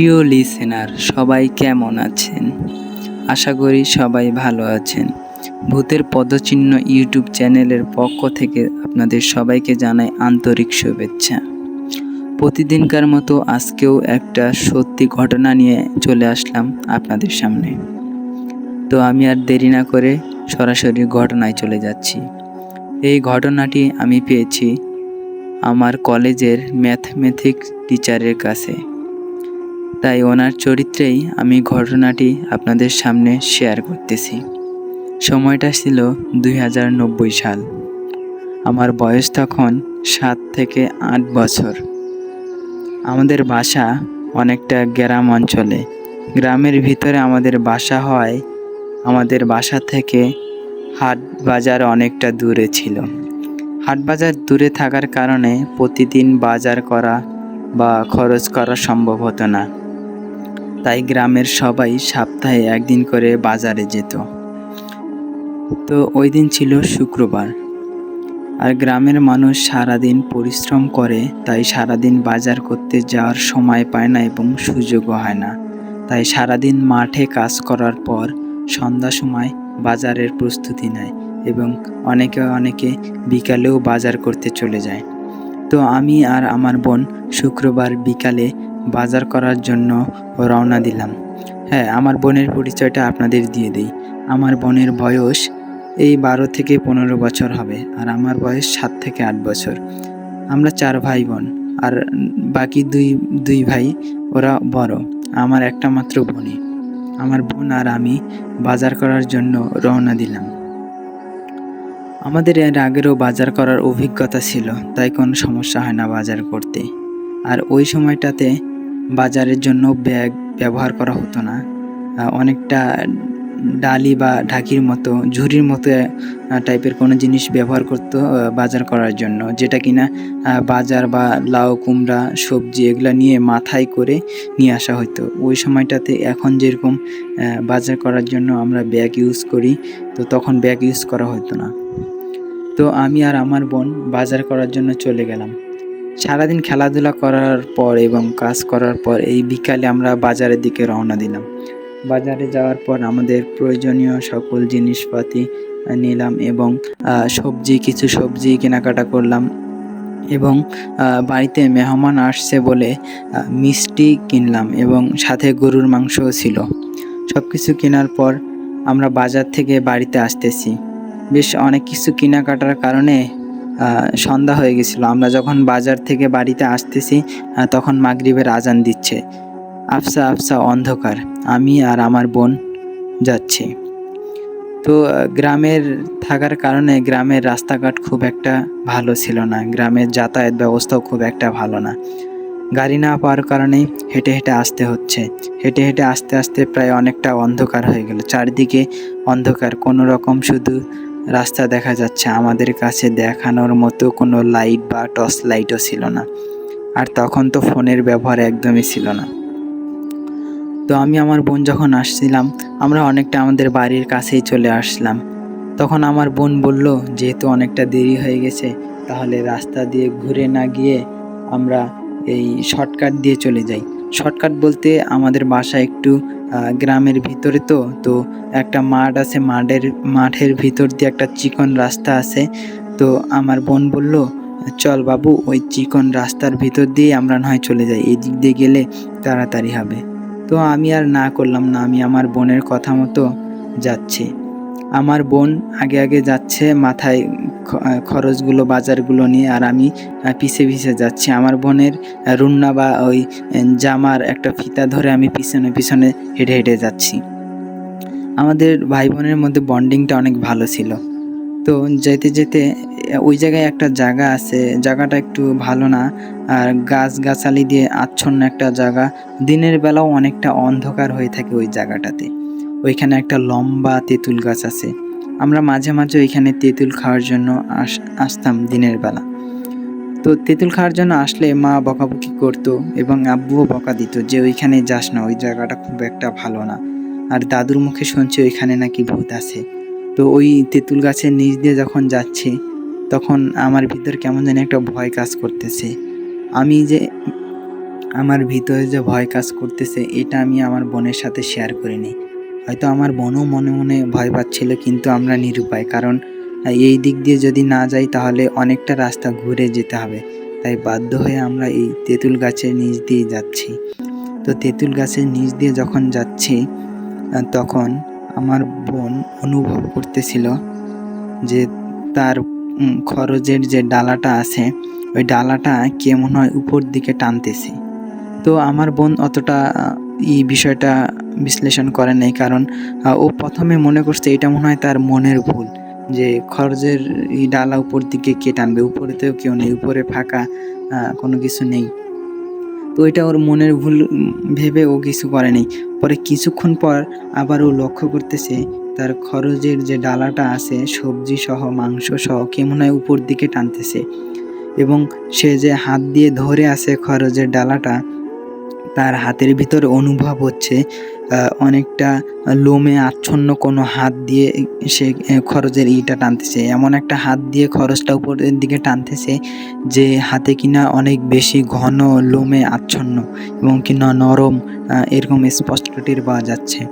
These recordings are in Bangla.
প্রিয় লিসেনার সবাই কেমন আছেন? আশা করি সবাই ভালো আছেন। ভূতের পদচিহ্ন ইউটিউব চ্যানেলের পক্ষ থেকে আপনাদের সবাইকে জানাই আন্তরিক শুভেচ্ছা। প্রতিদিনকার মতো আজকেও একটা সত্যি ঘটনা নিয়ে চলে আসলাম আপনাদের সামনে। তো আমি আর দেরি না করে সরাসরি ঘটনায় চলে যাচ্ছি। এই ঘটনাটি আমি পেয়েছি আমার কলেজের ম্যাথমেটিক্স টিচারের কাছে। তাই ওনার চরিত্রেই আমি ঘটনাটি আপনাদের সামনে শেয়ার করতেছি। সময়টা ছিল দুই হাজার নব্বই সাল। আমার বয়স তখন সাত থেকে আট বছর। আমাদের বাসা অনেকটা গ্রাম অঞ্চলে। গ্রামের ভিতরে আমাদের বাসা হয়, আমাদের বাসা থেকে হাট বাজার অনেকটা দূরে ছিল। হাট বাজার দূরে থাকার কারণে প্রতিদিন বাজার করা বা খরচ করা সম্ভব হতো না। তাই গ্রামের সবাই সপ্তাহে একদিন করে বাজারে যেত। তো ওই দিন ছিল শুক্রবার। আর গ্রামের মানুষ সারাদিন পরিশ্রম করে, তাই সারাদিন বাজার করতে যাওয়ার সময় পায় না এবং সুযোগও হয় না। তাই সারাদিন মাঠে কাজ করার পর সন্ধ্যা সময় বাজারের প্রস্তুতি নেয় এবং অনেকে অনেকে বিকালেও বাজার করতে চলে যায়। তো আমি আর আমার বোন শুক্রবার বিকালে বাজার করার জন্য রওনা দিলাম। হ্যাঁ আমার বোনের পরিচয়টা আপনাদের দিয়ে দিই। আমার বোনের বয়স এই বারো থেকে পনেরো বছর হবে আর আমার বয়স সাত থেকে আট বছর। আমরা চার ভাই বোন আর বাকি দুই দুই ভাই, ওরা বড়। আমার একটা মাত্র বোনই। আমার বোন আর আমি বাজার করার জন্য রওনা দিলাম। আমাদের এর আগেরও বাজার করার অভিজ্ঞতা ছিল, তাই কোনো সমস্যা হয় না বাজার করতে। আর ওই সময়টাতে বাজারের জন্য ব্যাগ ব্যবহার করা হতো না। অনেকটা ডালি বা ঢাকির মতো, ঝুড়ির মতো টাইপের কোনো জিনিস ব্যবহার করতো বাজার করার জন্য। যেটা কিনা বাজার বা লাউ, কুমড়া, সবজি এগুলো নিয়ে মাথায় করে নিয়ে আসা হতো ওই সময়টাতে এখন যেরকম বাজার করার জন্য আমরা ব্যাগ ইউজ করি, তো তখন ব্যাগ ইউজ করা হতো না। তো আমি আর আমার বোন বাজার করার জন্য চলে গেলাম। সারাদিন খেলাধুলা করার পর এবং কাজ করার পর এই বিকালে আমরা বাজারের দিকে রওনা দিলাম। বাজারে যাওয়ার পর আমাদের প্রয়োজনীয় সকল জিনিসপাতি নিলাম এবং সবজি, কিছু সবজি কেনাকাটা করলাম এবং বাড়িতে মেহমান আসছে বলে মিষ্টি কিনলাম এবং সাথে গরুর মাংসও ছিল। সব কিছু কেনার পর আমরা বাজার থেকে বাড়িতে আসতেছি। বেশ অনেক কিছু কেনাকাটার কারণে সন্ধ্যা হয়ে গেছিল। আমরা যখন বাজার থেকে বাড়িতে আসতেছি তখন মাগরিবের আজান দিচ্ছে। আফসা আফসা, অন্ধকার। আমি আর আমার বোন যাচ্ছি। তো গ্রামের থাকার কারণে গ্রামের রাস্তাঘাট খুব একটা ভালো ছিল না। গ্রামের যাতায়াত ব্যবস্থাও খুব একটা ভালো না। গাড়ি না পাওয়ার কারণেই হেঁটে হেঁটে আসতে হচ্ছে। হেঁটে হেঁটে আস্তে আস্তে প্রায় অনেকটা অন্ধকার হয়ে গেল। চারিদিকে অন্ধকার। কোনো রকম শুধু রাস্তা দেখা যাচ্ছে। আমাদের কাছে দেখানোর মতো কোনো লাইট বা টর্চ লাইটও ছিল না। আর তখন তো ফোনের ব্যবহার একদমই ছিল না। তো আমি আমার বোন যখন আসছিলাম, আমরা অনেকটা আমাদের বাড়ির কাছেই চলে আসলাম। তখন আমার বোন বলল, যেহেতু অনেকটা দেরি হয়ে গেছে, তাহলে রাস্তা দিয়ে ঘুরে না গিয়ে আমরা এই শর্টকাট দিয়ে চলে যাই। শর্টকাট বলতে আমাদের বাসা একটু গ্রামের ভিতরে তো তো একটা মাঠ আছে, মাঠের মাঠের ভিতর দিয়ে একটা চিকন রাস্তা আছে। তো আমার বোন বলল, চল বাবু, ওই চিকন রাস্তার ভিতর দিয়ে আমরা নয় চলে যাই এই দিক দিয়ে গেলে তাড়াতাড়ি হবে। তো আমি আর না করলাম না, আমি আমার বোনের কথা মতো যাচ্ছি। আমার বোন আগে আগে যাচ্ছে মাথায় খরচগুলো, বাজারগুলো নিয়ে, আর আমি পিছে পিছে যাচ্ছি। আমার বোনের রুন্না বা ওই জামার একটা ফিতা ধরে আমি পিছনে পিছনে হেঁটে হেঁটে যাচ্ছি। আমাদের ভাই বোনের মধ্যে বন্ডিংটা অনেক ভালো ছিল। তো যেতে যেতে ওই জায়গায় একটা জায়গা আছে। জায়গাটা একটু ভালো না। আর গাছ গাছালি দিয়ে আচ্ছন্ন একটা জায়গা। দিনের বেলাও অনেকটা অন্ধকার হয়ে থাকে ওই জায়গাটাতে। ওইখানে একটা লম্বা তেঁতুল গাছ আছে। আমরা মাঝে মাঝে ওইখানে তেঁতুল খাওয়ার জন্য আস, আসতাম দিনের বেলা। তো তেঁতুল খাওয়ার জন্য আসলে মা বকাবকি করতো এবং আব্বুও বকা দিত যে ওইখানে যাস না, ওই জায়গাটা খুব একটা ভালো না। আর দাদুর মুখে শুনছি ওইখানে নাকি ভূত আছে। তো ওই তেঁতুল গাছের নিচ দিয়ে যখন যাচ্ছি, তখন আমার ভিতর কেমন যেন একটা ভয় কাজ করতেছে। আমি যে, আমার ভিতরে যে ভয় কাজ করতেছে, এটা আমি আমার বোনের সাথে শেয়ার করিনি। হয়তো আমার বোনও মনে মনে ভয় পাচ্ছিল, কিন্তু আমরা নিরুপায়। কারণ, এই দিক দিয়ে যদি না যাই, তাহলে অনেকটা রাস্তা ঘুরে যেতে হবে। তাই বাধ্য হয়ে আমরা এই তেঁতুল গাছের নিচ দিয়ে যাচ্ছি। তো তেঁতুল গাছের নিচ দিয়ে যখন যাচ্ছি তখন আমার বোন অনুভব করতেছিল যে তার খরচের যে ডালাটা আছে, ওই ডালাটা কে মনে হয় উপর দিকে টানতেছে। তো আমার বোন অতটা এই বিষয়টা বিশ্লেষণ করে নাই, কারণ ও প্রথমে মনে করছে এটা মনে হয় তার মনের ভুল, যে খরচের এই ডালা উপর দিকে কে টানবে উপরে তো কেউ নেই, উপরে ফাঁকা কোনো কিছু নেই। তো এটা ওর মনের ভুল ভেবে ও কিছু করেনি পরে কিছুক্ষণ পর আবার ও লক্ষ্য করতেছে তার খরচের যে ডালাটা আছে সবজি সহ মাংস সহ কে মনে হয় উপর দিকে টানতেছে। এবং সে যে হাত দিয়ে ধরে আছে খরচের ডালাটা তার হাতের ভিতরে অনুভব হচ্ছে অনেকটা লোমে আচ্ছন্ন কোনো হাত দিয়ে সে খরচের ইটা টানতেছে। এমন একটা হাত দিয়ে খরচটা উপরের দিকে টানতেছে যে হাতে কিনা অনেক বেশি ঘন, লোমে আচ্ছন্ন এবং কিনা নরম এরকম স্পষ্ট টের পাওয়া যাচ্ছে।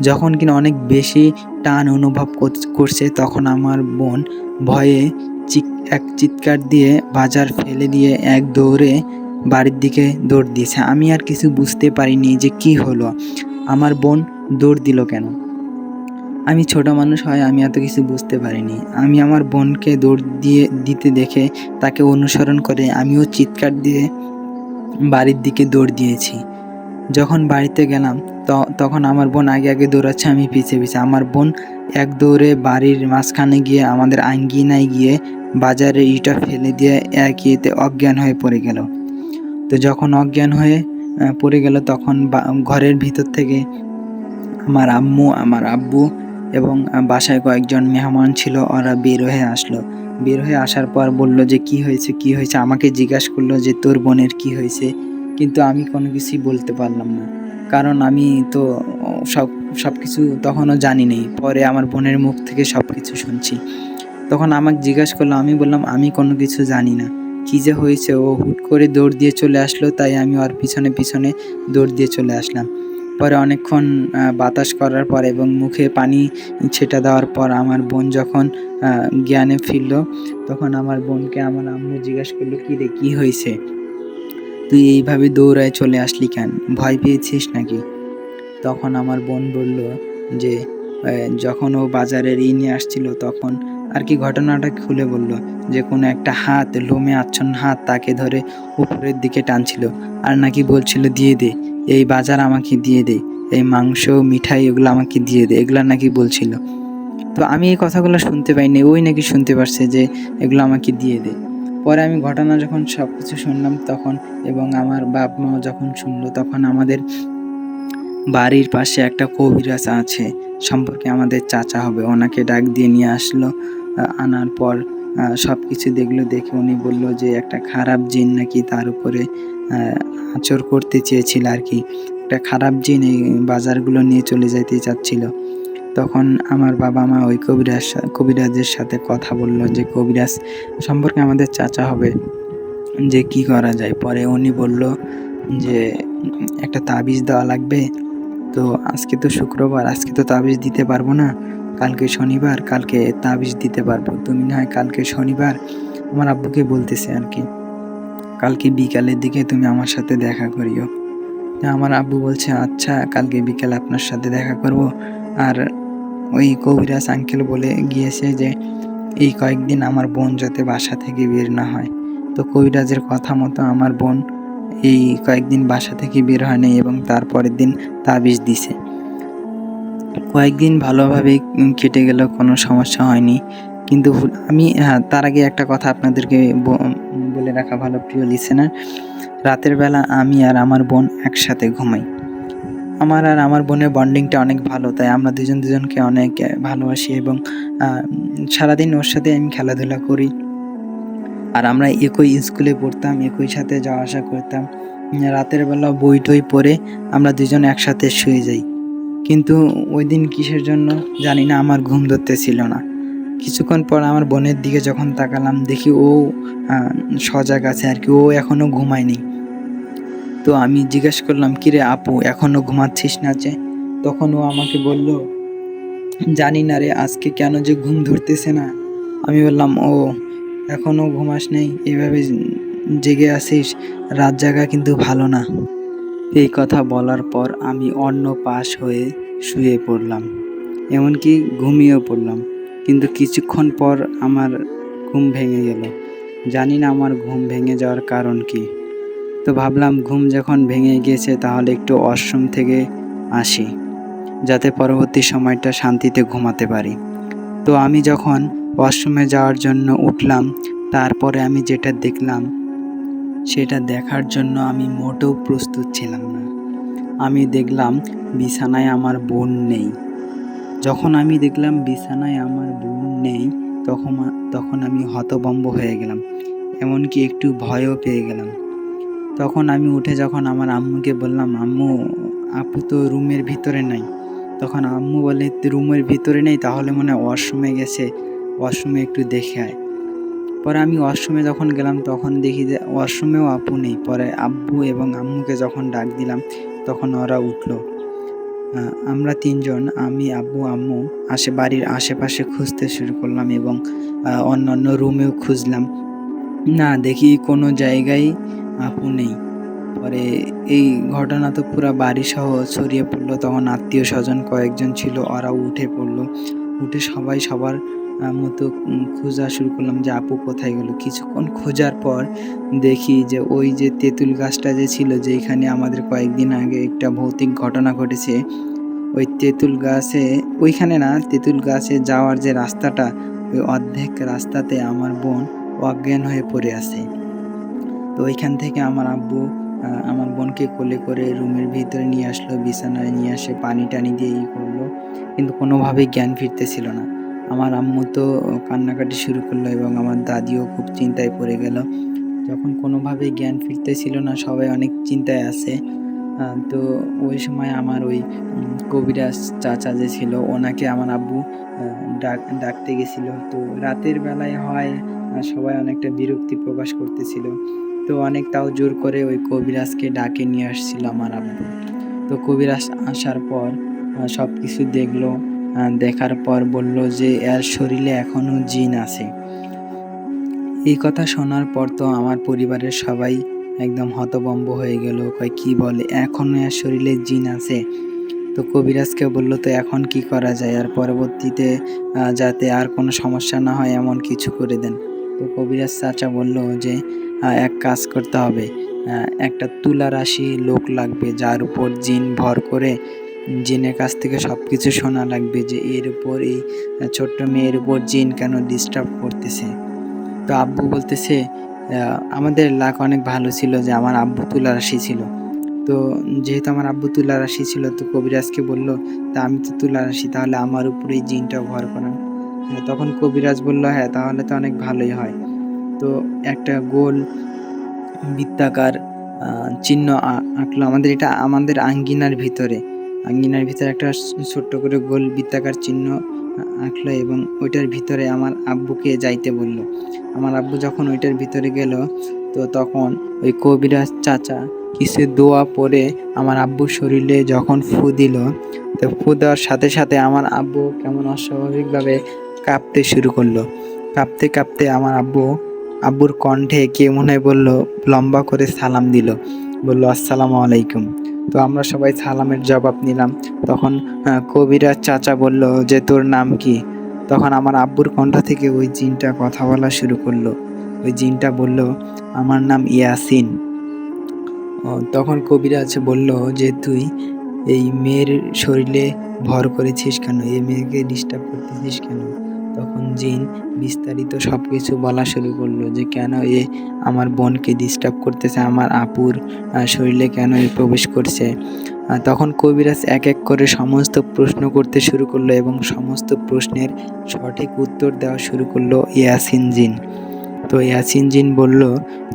যখন কিনা অনেক বেশি টান অনুভব কর- করছে, তখন আমার বোন ভয়ে চিক, এক চিৎকার দিয়ে বাজার ফেলে দিয়ে এক দৌড়ে বাড়ির দিকে দৌড় দিয়েছে। আমি আর কিছু বুঝতে পারিনি যে কি হলো। আমার বোন দৌড় দিল কেন? আমি ছোট মানুষ হয় আমি এত কিছু বুঝতে পারিনি। আমি আমার বোনকে দৌড় দিয়ে দিতে দেখে তাকে অনুসরণ করে আমিও চিৎকার দিয়ে বাড়ির দিকে দৌড় দিয়েছি। যখন বাড়িতে গেলাম তখন আমার বোন আগে আগে দৌড়াচ্ছে, আমি পিছে পিছে। আমার বোন এক দৌড়ে বাড়ির মাঝখানে গিয়ে আমাদের আঙ্গিনায় গিয়ে বাজারে ইটা ফেলে দিয়ে এক ইয়েতে অজ্ঞান হয়ে পড়ে গেল। তো যখন অজ্ঞান হয়ে পড়ে গেল, তখন ঘরের ভিতর থেকে আমার আম্মু, আমার আব্বু এবং বাসায় কয়েকজন মেহমান ছিল, ওরা বের হয়ে আসলো। বের হয়ে আসার পর বলল যে, কি হয়েছে? কি হয়েছে? আমাকে জিজ্ঞাসা করল যে, তোর বোনের কি হয়েছে? কিন্তু আমি কোনো কিছুই বলতে পারলাম না। কারণ আমি তো সব সব কিছু তখনও জানি নেই। পরে আমার বোনের মুখ থেকে সব কিছু শুনছি। তখন আমাকে জিজ্ঞাসা করল, আমি বললাম, আমি কোনো কিছু জানি না। কি যে হয়েছে, ও হুট করে দৌড় দিয়ে চলে আসলো, তাই আমি ওর পিছনে পিছনে দৌড় দিয়ে চলে আসলাম। পরে অনেকক্ষণ বাতাস করার পর এবং মুখে পানি ছেটা দেওয়ার পর আমার বোন যখন জ্ঞানে ফিরল, তখন আমার বোনকে আমার আম্মু জিজ্ঞাসা করল, কী রে, কী হয়েছে? তুই এইভাবে দৌড়ায় চলে আসলি কেন? ভয় পেয়েছিস নাকি? তখন আমার বোন বলল যে যখন ও বাজারের ই নিয়ে আসছিল, তখন আর কি ঘটনাটা খুলে বলল যে কোনো একটা হাত, লোমে আচ্ছন্ন হাত তাকে ধরে উপরের দিকে টানছিল আর নাকি বলছিল, দিয়ে দে, এই বাজার আমাকে দিয়ে দে, এই মাংস, মিঠাই এগুলো আমাকে দিয়ে দে। এগুলো নাকি বলছিল। তো আমি এই কথাগুলো শুনতে পাইনি, ওই নাকি শুনতে পারছে যে এগুলো আমাকে দিয়ে দে। পরে আমি ঘটনা যখন সব কিছু শুনলাম তখন এবং আমার বাপ মাও যখন শুনলো তখন আমাদের বাড়ির পাশে একটা কবিরাজ আছে, সম্পর্কে আমাদের চাচা হবে, ওনাকে ডাক দিয়ে নিয়ে আসলো। আনার পর সব কিছু দেখল, দেখে উনি বলল যে একটা খারাপ জিন নাকি তার উপরে আচর করতে চেয়েছিল আর কি। একটা খারাপ জিন এই বাজারগুলো নিয়ে চলে যাইতে চাচ্ছিল। তখন আমার বাবা মা ওই কবিরাজ, কবিরাজের সাথে কথা বলল যে, কবিরাজ, সম্পর্কে আমাদের চাচা হবে যে কি করা যায়? পরে উনি বলল যে, একটা তাবিজ দেওয়া লাগবে। তো আজকে তো শুক্রবার, আজকে তো তাবিজ দিতে পারব না। কালকে শনিবার, কালকে তাবিজ দিতে পারব। তুমি না হয় কালকে শনিবার আমার আব্বুকে বলতেছে আর কি। কালকে বিকালের দিকে তুমি আমার সাথে দেখা করিও। আমার আব্বু বলছে আচ্ছা কালকে বিকালে আপনার সাথে দেখা করব। আর ওই কবিরাজ আঙ্কেল বলে গিয়েছে যে, এই কয়েকদিন আমার বোন যাতে বাসা থেকে বের না হয়। তো কবিরাজের কথা মতো আমার বোন এই কয়েকদিন বাসা থেকে বের হয়নি এবং তারপরের দিন তাবিজ দিছে। কয়েকদিন ভালোভাবে কেটে গেল, কোনো সমস্যা হয়নি। কিন্তু আমি হ্যাঁ তার আগে একটা কথা আপনাদেরকে বলে রাখা ভালো, প্রিয় লিসেনার রাতের বেলা আমি আর আমার বোন একসাথে ঘুমাই। আমার আর আমার বোনের বন্ডিংটা অনেক ভালো, তাই আমরা দুজন দুজনকে অনেক ভালোবাসি এবং সারাদিন ওর সাথে আমি খেলাধুলা করি। আর আমরা একই স্কুলে পড়তাম, একই সাথে যাওয়া আসা করতাম। রাতের বেলা বই টই পড়ে আমরা দুজন একসাথে শুয়ে যাই। কিন্তু ওই দিন কিসের জন্য জানি না, আমার ঘুম ধরতে ছিল না। কিছুক্ষণ পর আমার বোনের দিকে যখন তাকালাম, দেখি ও সজাগ আছে আর কি, ও এখনও ঘুমায়নি। তো আমি জিজ্ঞেস করলাম, কিরে আপু এখনও ঘুমাচ্ছিস না যে? তখন ও আমাকে বলল, জানি না রে, আজকে কেন যে ঘুম ধরতেছে না? আমি বললাম, ও এখনও ঘুমাস নেই, এভাবে জেগে আসিস রাত জাগা কিন্তু ভালো না। এই কথা বলার পর আমি অন্য পাশ হয়ে শুয়ে পড়লাম, এমনকি ঘুমিয়েও পড়লাম। কিন্তু কিছুক্ষণ পর আমার ঘুম ভেঙে গেল। জানি না আমার ঘুম ভেঙে যাওয়ার কারণ কি। তো ভাবলাম ঘুম যখন ভেঙে গিয়েছে তাহলে একটু অশ্রম থেকে আসি, যাতে পরবর্তী সময়টা শান্তিতে ঘুমাতে পারি। তো আমি যখন ওয়াশরুমে যাওয়ার জন্য উঠলাম, তারপরে আমি যেটা দেখলাম সেটা দেখার জন্য আমি মোটেও প্রস্তুত ছিলাম না। আমি দেখলাম বিছানায় আমার বোন নেই। যখন আমি দেখলাম বিছানায় আমার বোন নেই, তখন তখন আমি হতভম্ব হয়ে গেলাম, এমনকি একটু ভয়ও পেয়ে গেলাম। তখন আমি উঠে যখন আমার আম্মুকে বললাম, আম্মু, আপু তো রুমের ভিতরে নাই। তখন আম্মু বলে রুমের ভিতরে নেই, তাহলে মনে হয় ওয়াশরুমে গেছে, ওয়াশরুমে একটু দেখে আয়। পরে আমি ওয়াশরুমে যখন গেলাম তখন দেখি যে ওয়াশরুমেও আপু নেই। পরে আব্বু এবং আম্মুকে যখন ডাক দিলাম তখন ওরা উঠল। আমরা তিনজন আমি আব্বু আম্মু আশে বাড়ির আশেপাশে খুঁজতে শুরু করলাম এবং আহ, অন্যান্য রুমেও খুঁজলাম। না দেখি কোনো জায়গায় আপু নেই। পরে এই ঘটনা তো পুরো বাড়ি সহ ছড়িয়ে পড়ল তখন আত্মীয় স্বজন কয়েকজন ছিল ওরাও উঠে পড়ল। উঠে সবাই সবার মতো খোঁজা শুরু করলাম যে আপু কোথায় গেল। কিছুক্ষণ খোঁজার পর দেখি যে ওই যে তেঁতুল গাছটা যে ছিল যেখানে আমাদের কয়েকদিন আগে একটা ভৌতিক ঘটনা ঘটেছে, ওই তেঁতুল গাছে, ওইখানে না, তেঁতুল গাছে যাওয়ার যে রাস্তাটা, ওই অর্ধেক রাস্তাতে আমার বোন অজ্ঞান হয়ে পড়ে আছে। তো ওইখান থেকে আমার আব্বু আমার বোনকে কোলে করে রুমের ভিতরে নিয়ে আসলো, বিছানায় নিয়ে আসে পানি টানি দিয়ে ই করল, কিন্তু কোনোভাবেই জ্ঞান ফিরতেছিল না। আমার আম্মু তো কান্নাকাটি শুরু করল এবং আমার দাদিও খুব চিন্তায় পড়ে গেল। যখন কোনোভাবেই জ্ঞান ফিরতেছিল না, সবাই অনেক চিন্তায় আছে। তো ওই সময় আমার ওই কবিরাজ চাচা যে ছিল, ওনাকে আমার আব্বু ডাক, ডাকতে গেছিল। তো রাতের বেলায় হয় সবাই অনেকটা বিরক্তি প্রকাশ করতেছিল। তো অনেক তাও জোর করে ওই কবিরাজকে ডাকে নিয়ে আসছিল আমার আব্বু। তো কবিরাজ আসার পর সব কিছু দেখল। দেখার পর বলল যে এর শরীরে এখনও জিন আছে। এই কথা শোনার পর তো আমার পরিবারের সবাই একদম হতভম্ব হয়ে গেল। কয়, কি বলে? এখনও এর শরীরে জিন আছে? তো কবিরাজকে বলল, তো এখন কি করা যায়? আর পরবর্তীতে যাতে আর কোনো সমস্যা না হয়, এমন কিছু করে দেন। তো কবিরাজ চাচা বলল যে এক কাজ করতে হবে। একটা তুলা রাশি লোক লাগবে যার উপর জিন ভর করে জিনের কাছ থেকে সব কিছু শোনা লাগবে যে এর উপর এই ছোট্ট মেয়ের উপর জিন কেন ডিস্টার্ব করতেছে। তো আব্বু বলতেছে আমাদের লাক অনেক ভালো ছিল যে আমার আব্বু তুলা রাশি ছিল। তো যেহেতু আমার আব্বু তুলা রাশি ছিল তো কবিরাজকে বলল তা আমি তো তুলা রাশি তাহলে আমার উপরে উপরেই জিনটা ভর করান। হ্যাঁ, তখন কবিরাজ বলল হ্যাঁ তাহলে তো অনেক ভালোই হয়। তো একটা গোল বৃত্তাকার চিহ্ন আঁকলো আমাদের এটা আমাদের আঙ্গিনার ভিতরে। আঙ্গিনার ভিতরে একটা ছোট্ট করে গোল বৃত্তাকার চিহ্ন আঁকলো এবং ওইটার ভিতরে আমার আব্বুকে যাইতে বলল। আমার আব্বু যখন ওইটার ভিতরে গেল, তো তখন ওই কবিরাজ চাচা কিছু দোয়া পরে আমার আব্বুর শরীরে যখন ফু দিল, তো ফু দেওয়ার সাথে সাথে আমার আব্বু কেমন অস্বাভাবিকভাবে কাঁপতে শুরু করল। কাঁপতে কাঁপতে আমার আব্বু, আব্বুর কণ্ঠে কে মনে হয় বলল, লম্বা করে সালাম দিল। বলল, আসসালামু আলাইকুম। তো আমরা সবাই সালামের জবাব নিলাম। তখন আহ, কবিরাজ চাচা বলল যে তোর নাম কি? তখন আমার আব্বুর কণ্ঠ থেকে ওই জিনটা কথা বলা শুরু করল। ওই জিনটা বলল আমার নাম ইয়াসিন। তখন কবিরাজ বলল যে তুই এই মেয়ের শরীরে ভর করেছিস কেন? এই মেয়েকে ডিস্টার্ব করতেছিস কেন? তখন জিন বিস্তারিত সব কিছু বলা শুরু করল যে, কেন এ আমার বোনকে ডিস্টার্ব করতেছে? আমার আপুর শরীরে কেন এ প্রবেশ করছে? তখন কবিরাজ এক এক করে সমস্ত প্রশ্ন করতে শুরু করল এবং সমস্ত প্রশ্নের সঠিক উত্তর দেওয়া শুরু করল ইয়াসিন জিন। তো ইয়াসিন জিন বলল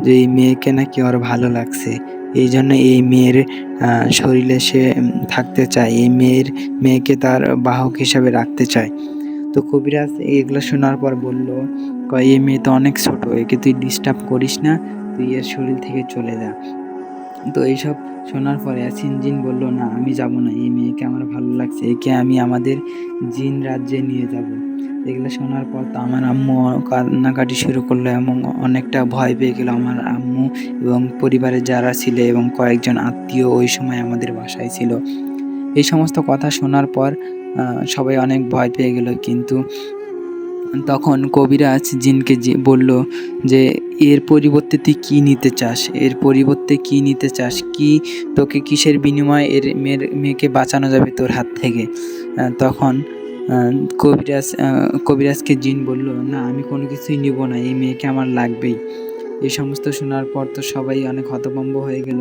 যে, এই মেয়েকে নাকি ওর ভালো লাগছে। এই জন্য এই মেয়ের শরীরে সে থাকতে চায়। এই মেয়ের, মেয়েকে তার বাহক হিসাবে রাখতে চায়। তো কবিরাজ এগুলো শোনার পর বলল, কয়, এই মেয়ে তো অনেক ছোট, একে তুই ডিস্টার্ব করিস না, তুই এর শরীর থেকে চলে যা। তো এইসব শোনার পরে ইয়াসিন জিন বলল, না, আমি যাব না, এই মেয়েকে আমার ভালো লাগছে, একে আমি আমাদের জিন রাজ্যে নিয়ে যাব। এগুলো শোনার পর তো আমার আম্মু কান্নাকাটি শুরু করল এবং অনেকটা ভয় পেয়ে গেল আমার আম্মু এবং পরিবারের যারা ছিল এবং কয়েকজন আত্মীয় ওই সময় আমাদের বাসায় ছিল। এই সমস্ত কথা শোনার পর সবাই অনেক ভয় পেয়ে গেল। কিন্তু তখন কবিরাজ জিনকে বলল যে, এর পরিবর্তে তুই কী নিতে চাস? এর পরিবর্তে কী নিতে চাস? কি তোকে কিসের বিনিময়ে এর মেয়ের, মেয়েকে বাঁচানো যাবে তোর হাত থেকে? তখন কবিরাজ কবিরাজকে জিন বলল, না, আমি কোনো কিছুই নিব না, এই মেয়েকে আমার লাগবেই। এই সমস্ত শোনার পর তো সবাই অনেক হতভম্ব হয়ে গেল।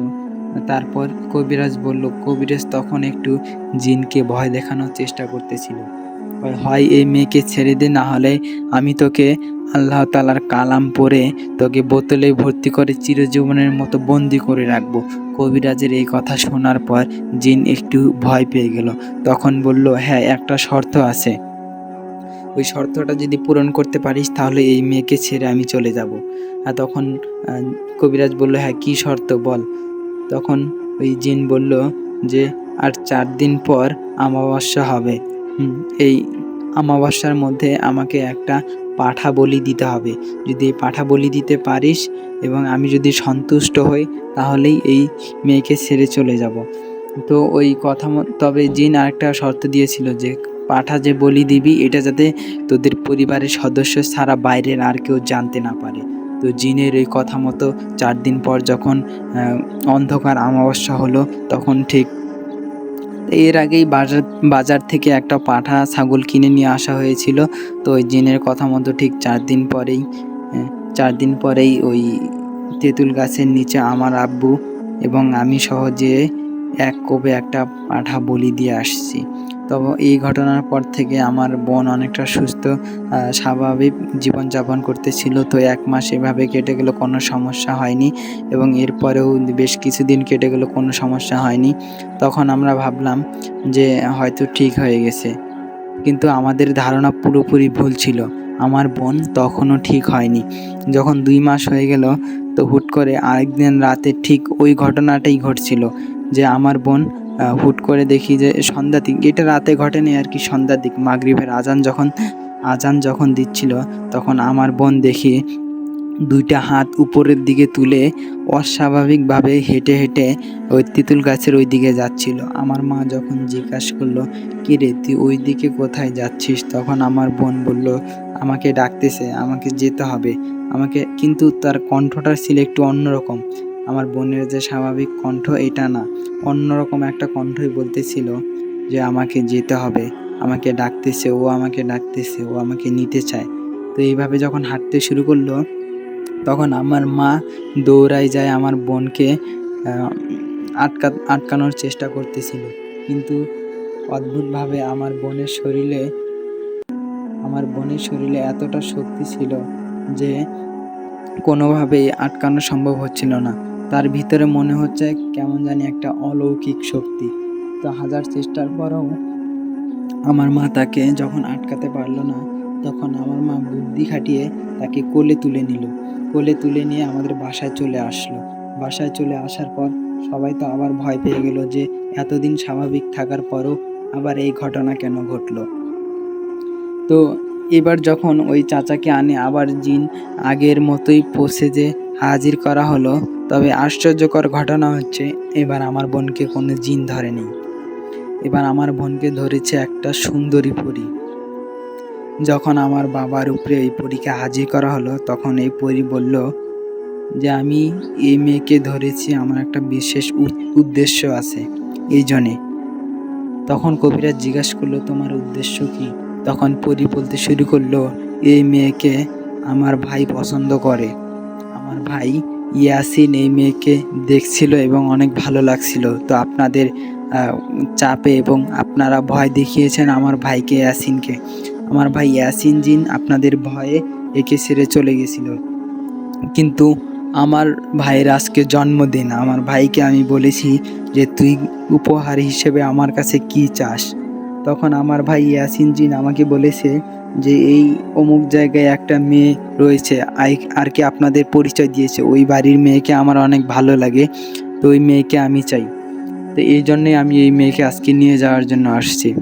তারপর কবিরাজ বলল, কবিরাজ তখন একটু জিনকে ভয় দেখানোর চেষ্টা করতেছিল। হয়- এই মেয়েকে ছেড়ে দে, না হলে আমি তোকে আল্লাহ তালার কালাম পরে তোকে বোতলে ভর্তি করে চিরজীবনের মতো বন্দি করে রাখব। কবিরাজের এই কথা শোনার পর জিন একটু ভয় পেয়ে গেল। তখন বলল হ্যাঁ একটা শর্ত আছে। ওই শর্তটা যদি পূরণ করতে পারিস, তাহলে এই মেয়েকে ছেড়ে আমি চলে যাব। আর তখন কবিরাজ বলল হ্যাঁ কী শর্ত বল? তখন ওই জিন বলল যে, আর চার দিন পর অমাবস্যা হবে। এই অমাবস্যার মধ্যে আমাকে একটা পাঠা বলি দিতে হবে। যদি এই পাঠা বলি দিতে পারিস এবং আমি যদি সন্তুষ্ট হই, তাহলেই এই মেয়েকে ছেড়ে চলে যাব। তো ওই কথা তবে জিন আরেকটা শর্ত দিয়েছিল যে, পাঠা যে বলি দিবি, এটা যাতে তোদের পরিবারের সদস্য ছাড়া বাইরের আর কেউ জানতে না পারে। তো জিনের এই কথা মতো চার দিন পর যখন অন্ধকার অমাবস্যা হলো, তখন ঠিক এর আগেই বাজার বাজার থেকে একটা পাঠা ছাগল কিনে নিয়ে আসা হয়েছিল। তো ওই জিনের কথা মতো ঠিক চার দিন পরেই চার দিন পরেই ওই তেঁতুল গাছের নিচে আমার আব্বু এবং আমি সহজে এক কোপে একটা পাঠা বলি দিয়ে আসছি। তবে এই ঘটনার পর থেকে আমার বোন অনেকটা সুস্থ স্বাভাবিক জীবনযাপন করতেছিল। তো এক মাস এভাবে কেটে গেল, কোনো সমস্যা হয়নি এবং এরপরেও বেশ কিছুদিন কেটে গেল, কোনো সমস্যা হয়নি। তখন আমরা ভাবলাম যে হয়তো ঠিক হয়ে গেছে। কিন্তু আমাদের ধারণা পুরোপুরি ভুল ছিল। আমার বোন তখনও ঠিক হয়নি। যখন দুই মাস হয়ে গেল, তো হুট করে আরেকদিন রাতে ঠিক ওই ঘটনাটাই ঘটছিল যে আমার বোন হুট করে দেখি যে সন্ধ্যা দিক, এটা রাতে ঘটেনি আর কি সন্ধ্যার দিক। মাগরিবের আজান যখন আজান যখন দিচ্ছিল, তখন আমার বোন দেখি দুইটা হাত উপরের দিকে তুলে অস্বাভাবিকভাবে হেঁটে হেঁটে ওই তেঁতুল গাছের ওই দিকে যাচ্ছিল। আমার মা যখন জিজ্ঞাসা করল, কি রে, তুই ওই দিকে কোথায় যাচ্ছিস? তখন আমার বোন বলল, আমাকে ডাকতেছে, আমাকে যেতে হবে। আমাকে, কিন্তু তার কণ্ঠটা ছিল একটু অন্যরকম। আমার বোনের যে স্বাভাবিক কণ্ঠ, এটা না। অন্যরকম একটা কণ্ঠই বলতেছিল যে, আমাকে যেতে হবে। আমাকে ডাকতেছে, ও আমাকে ডাকতেছে, ও আমাকে নিতে চায়। তো এইভাবে যখন হাঁটতে শুরু করল, তখন আমার মা দৌড়ায় যায় আমার বোনকে আটকা, আটকানোর চেষ্টা করতেছিল। কিন্তু অদ্ভুতভাবে আমার বোনের শরীরে, আমার বোনের শরীরে এতটা শক্তি ছিল যে, কোনোভাবেই আটকানো সম্ভব হচ্ছিল না। তার ভিতরে মনে হচ্ছে কেমন জানি একটা অলৌকিক শক্তি। তো হাজার চেষ্টার পরেও আমার মা তাকে যখন আটকাতে পারল না, তখন আমার মা বুদ্ধি খাটিয়ে তাকে কোলে তুলে নিল। কোলে তুলে নিয়ে আমাদের বাসায় চলে আসলো। বাসায় চলে আসার পর সবাই তো আবার ভয় পেয়ে গেল যে এতদিন স্বাভাবিক থাকার পরও আবার এই ঘটনা কেন ঘটলো। তো এবার যখন ওই চাচাকে আনে, আবার জিন আগের মতোই পোষে যে হাজির করা হলো, তবে আশ্চর্যকর ঘটনা হচ্ছে, এবার আমার বোনকে কোনো জিন ধরেনি। এবার আমার বোনকে ধরেছে একটা সুন্দরী পরী। যখন আমার বাবার উপরে এই পরীকে হাজির করা হলো, তখন এই পরী বলল যে, আমি এই মেয়েকে ধরেছি, আমার একটা বিশেষ উদ্দেশ্য আছে, এই জন্যে। তখন কবিরাজ জিজ্ঞাসা করল, তোমার উদ্দেশ্য কি? তখন পরি বলতে শুরু করল, এই মেয়েকে আমার ভাই পছন্দ করে। আমার ভাই ইয়াসিন এই মেয়েকে দেখছিল এবং অনেক ভালো লাগছিল। তো আপনাদের চাপে এবং আপনারা ভয় দেখিয়েছেন আমার ভাইকে ইয়াসিনকে। আমার ভাই ইয়াসিন জিন আপনাদের ভয়ে একে ছেড়ে চলে গেছিল। কিন্তু আমার ভাইয়ের আজকে জন্মদিন। আমার ভাইকে আমি বলেছি যে, তুই উপহার হিসেবে আমার কাছে কি চাস? তখন আমার ভাই ইয়াসিন জিন আমাকে বলেছে যে এই অমুক জায়গায় একটা মেয়ে রয়েছে, আই- আর কি আপনাদের পরিচয় দিয়েছে। ওই বাড়ির মেয়েকে আমার অনেক ভালো লাগে, তো ওই মেয়েকে আমি চাই। তো এই জন্যই আমি এই মেয়েকে আজকে নিয়ে যাওয়ার জন্য আসছি।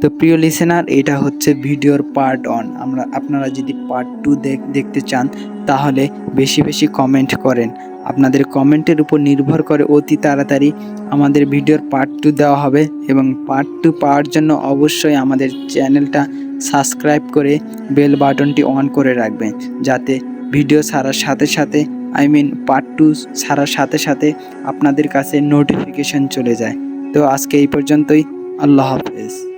তো প্রিয় লিসেনার এটা হচ্ছে ভিডিওর পার্ট ওয়ান আমরা আপনারা যদি পার্ট টু দেখতে চান, তাহলে বেশি বেশি কমেন্ট করেন। আপনাদের কমেন্টের উপর নির্ভর করে অতি তাড়াতাড়ি আমাদের ভিডিওর পার্ট টু দেওয়া হবে এবং পার্ট টু পাওয়ার জন্য অবশ্যই আমাদের চ্যানেলটা সাবস্ক্রাইব করে বেল বাটনটি অন করে রাখবেন, যাতে ভিডিও ছাড়ার সাথে সাথে, আই মিন পার্ট টু ছাড়ার সাথে সাথে আপনাদের কাছে নোটিফিকেশন চলে যায়। তো আজকে এই পর্যন্তই, আল্লাহ হাফেজ।